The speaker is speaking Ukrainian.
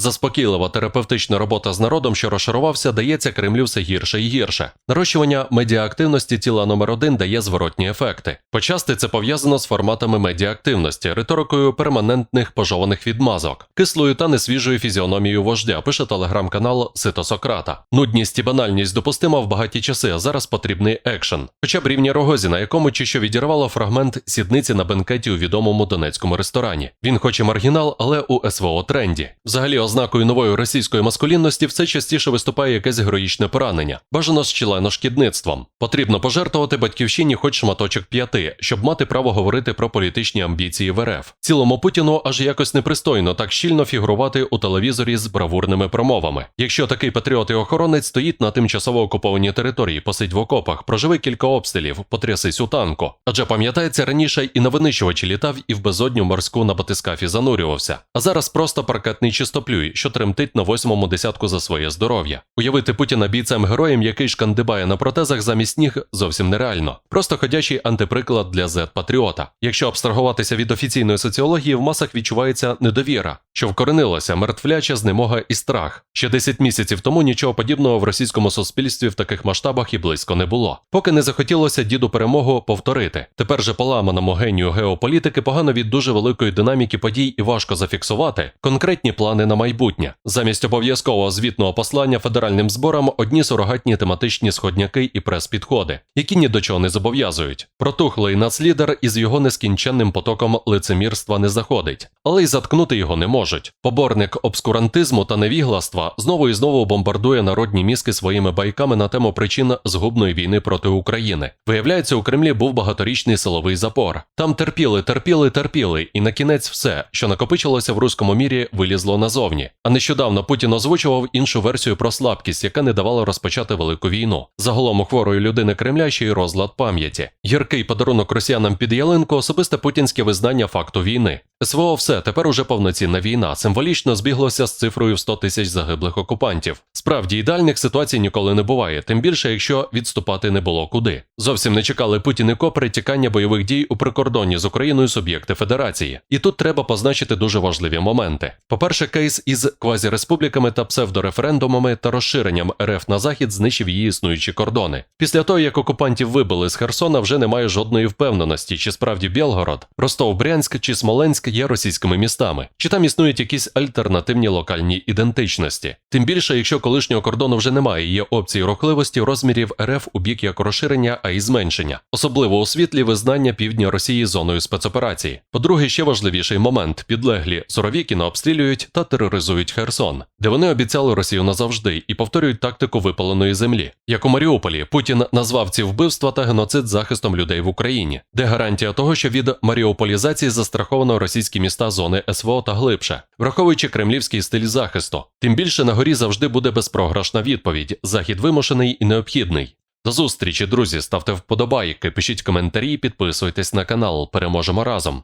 Заспокійлива терапевтична робота з народом, що розшарувався, дається Кремлю все гірше і гірше. Нарощування медіаактивності тіла номер один дає зворотні ефекти. Почасти це пов'язано з форматами медіаактивності, риторикою перманентних пожованих відмазок, кислою та несвіжою фізіономією вождя, пише телеграм-канал Сито Сократа. Нудність і банальність допустима в багаті часи, а зараз потрібний екшен. Хоча б рівня Рогозіна, якому чи що відірвало фрагмент сідниці на бенкеті у відомому донецькому ресторані. Він хоч і маргінал, але у СВО тренді. Взагалі, ознакою нової російської маскулінності все частіше виступає якесь героїчне поранення, бажано з членошкідництвом. Потрібно пожертвувати батьківщині хоч шматочок п'яти, щоб мати право говорити про політичні амбіції в РФ. Цілому Путіну аж якось непристойно так щільно фігурувати у телевізорі з бравурними промовами. Якщо такий патріот і охоронець стоїть на тимчасово окупованій території, посидь в окопах, проживи кілька обстрілів, потрясись у танку. Адже пам'ятається раніше і на винищувачі літав, і в безодню морську на батискафі занурювався. А зараз просто паркетний чистоплюй, що тремтить на восьмому десятку за своє здоров'я. Уявити Путіна бійцем героєм, який шкандибає на протезах замість ніг, зовсім нереально. Просто ходячий антиприклад для Z-патріота. Якщо абстрагуватися від офіційної соціології, в масах відчувається недовіра, що вкоренилася мертвляча знемога і страх. Ще 10 місяців тому нічого подібного в російському суспільстві в таких масштабах і близько не було. Поки не захотілося діду перемогу повторити. Тепер же поламаному генію геополітики погано від дуже великої динаміки подій і важко зафіксувати конкретні плани на майбутнє. Замість обов'язкового звітного послання федеральним зборам одні сурогатні тематичні сходняки і прес-підходи, які ні до чого не зобов'язують. Протухлий нацлідер із його нескінченним потоком лицемірства не заходить, але й заткнути його не можуть. Поборник обскурантизму та невігластва знову і знову бомбардує народні мізки своїми байками на тему причин згубної війни проти України. Виявляється, у Кремлі був багаторічний силовий запор. Там терпіли, терпіли, терпіли, і на кінець все, що накопичилося в руському мірі, вилізло назовні. А нещодавно Путін озвучував іншу версію про слабкість, яка не давала розпочати велику війну. Загалом у хворої людини Кремля ще й розлад пам'яті. Гіркий подарунок росіянам під ялинку особисте путінське визнання факту війни. СВО все тепер уже повноцінна війна. Символічно збіглося з цифрою в 100 тисяч загиблих окупантів. Справді ідеальних ситуацій ніколи не буває, тим більше, якщо відступати не було куди. Зовсім не чекали Путін і Ко перетікання бойових дій у прикордонні з Україною суб'єкти Федерації. І тут треба позначити дуже важливі моменти. По-перше, кейс із квазіреспубліками та псевдореферендумами та розширенням РФ на захід знищив її існуючі кордони. Після того, як окупантів вибили з Херсона, вже немає жодної впевненості, чи справді Білгород, Ростов-Брянськ чи Смоленськ є російськими містами, чи там існують якісь альтернативні локальні ідентичності. Тим більше, якщо колишнього кордону вже немає, є опції рухливості розмірів РФ у бік як розширення, а й зменшення, особливо у світлі визнання півдня Росії зоною спецоперації. По-друге, ще важливіший момент: підлеглі Суровікіна обстрілюють та тероризують Херсон, де вони обіцяли Росію назавжди і повторюють тактику випаленої землі. Як у Маріуполі, Путін назвав ці вбивства та геноцид захистом людей в Україні, де гарантія того, що від маріуполізації застраховано російські міста зони СВО та глибше, враховуючи кремлівський стиль захисту. Тим більше на горі завжди буде безпрограшна відповідь: захід вимушений і необхідний. До зустрічі, друзі, ставте вподобайки, пишіть коментарі, підписуйтесь на канал. Переможемо разом.